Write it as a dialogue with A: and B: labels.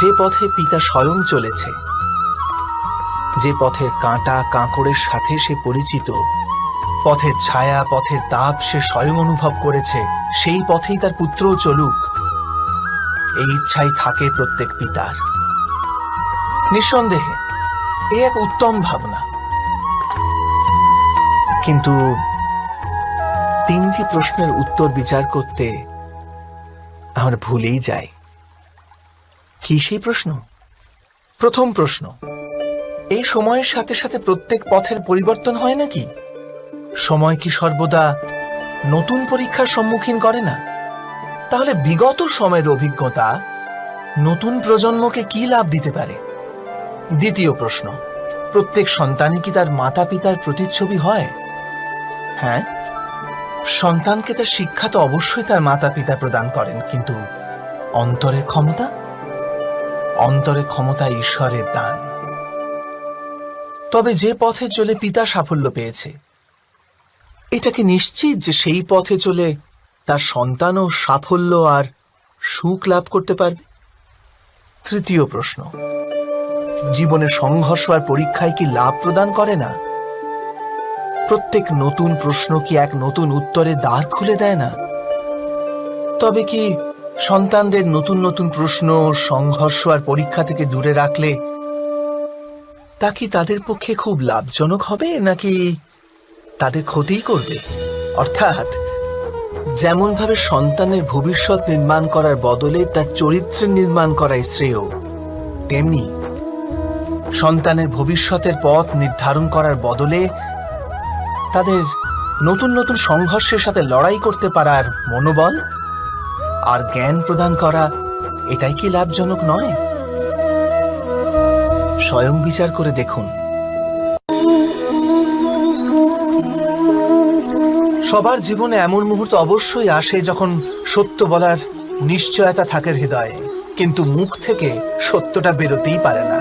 A: যে পথে পিতা স্বয়ং চলেছে, যে পথের কাঁটা কাঁকড়ের সাথে সে পরিচিত, পথের ছায়া, পথের তাপ সে স্বয়ং অনুভব করেছে, সেই পথেই তার পুত্রও চলুক। এই ইচ্ছাই থাকে প্রত্যেক পিতার। নিঃসন্দেহে, এ এক উত্তম ভাবনা। কিন্তু তিনটি প্রশ্নের উত্তর বিচার করতে আমরা ভুলেই যাই। কি সেই প্রশ্ন? প্রথম প্রশ্ন, এই সময়ের সাথে সাথে প্রত্যেক পথের পরিবর্তন হয় নাকি? সময় কি সর্বদা নতুন পরীক্ষার সম্মুখীন করে না? তাহলে বিগত সময়ের অভিজ্ঞতা নতুন প্রজন্মকে কি লাভ দিতে পারে? দ্বিতীয় প্রশ্ন, প্রত্যেক সন্তানই কি তার মাতা পিতার প্রতিচ্ছবি হয়? হ্যাঁ সন্তানকে তার শিক্ষা তো অবশ্যই তার মাতা পিতা প্রদান করেন, কিন্তু অন্তরের ক্ষমতা? অন্তরের ক্ষমতা ঈশ্বরের দান। তবে যে পথে চলে পিতা সাফল্য পেয়েছে, এটা কি নিশ্চিত যে সেই পথে চলে তার সন্তানও সাফল্য আর সুখ লাভ করতে পারবে? তৃতীয় প্রশ্ন জীবনে সংঘর্ষ আর পরীক্ষায় কি লাভ প্রদান করে না? প্রত্যেক নতুন প্রশ্ন কি এক নতুন উত্তরে দ্বার খুলে দেয় না? তবে কি সন্তানদের নতুন নতুন প্রশ্ন, সংঘর্ষ আর পরীক্ষা থেকে দূরে রাখলে তা কি তাদের পক্ষে খুব লাভজনক হবে, নাকি তাদের ক্ষতিই করবে? অর্থাৎ, যেমনভাবে সন্তানের ভবিষ্যৎ নির্মাণ করার বদলে তার চরিত্রের নির্মাণ করাই শ্রেয়, তেমনি সন্তানের ভবিষ্যতের পথ নির্ধারণ করার বদলে তাদের নতুন নতুন সংঘর্ষের সাথে লড়াই করতে পারার মনোবল আর জ্ঞান প্রদান করা এটাই কি লাভজনক নয়? স্বয়ং বিচার করে দেখুন। সবার জীবনে এমন মুহূর্ত অবশ্যই আসে যখন সত্য বলার নিশ্চয়তা থাকে হৃদয়ে, কিন্তু মুখ থেকে সত্যটা বেরোতেই পারে না।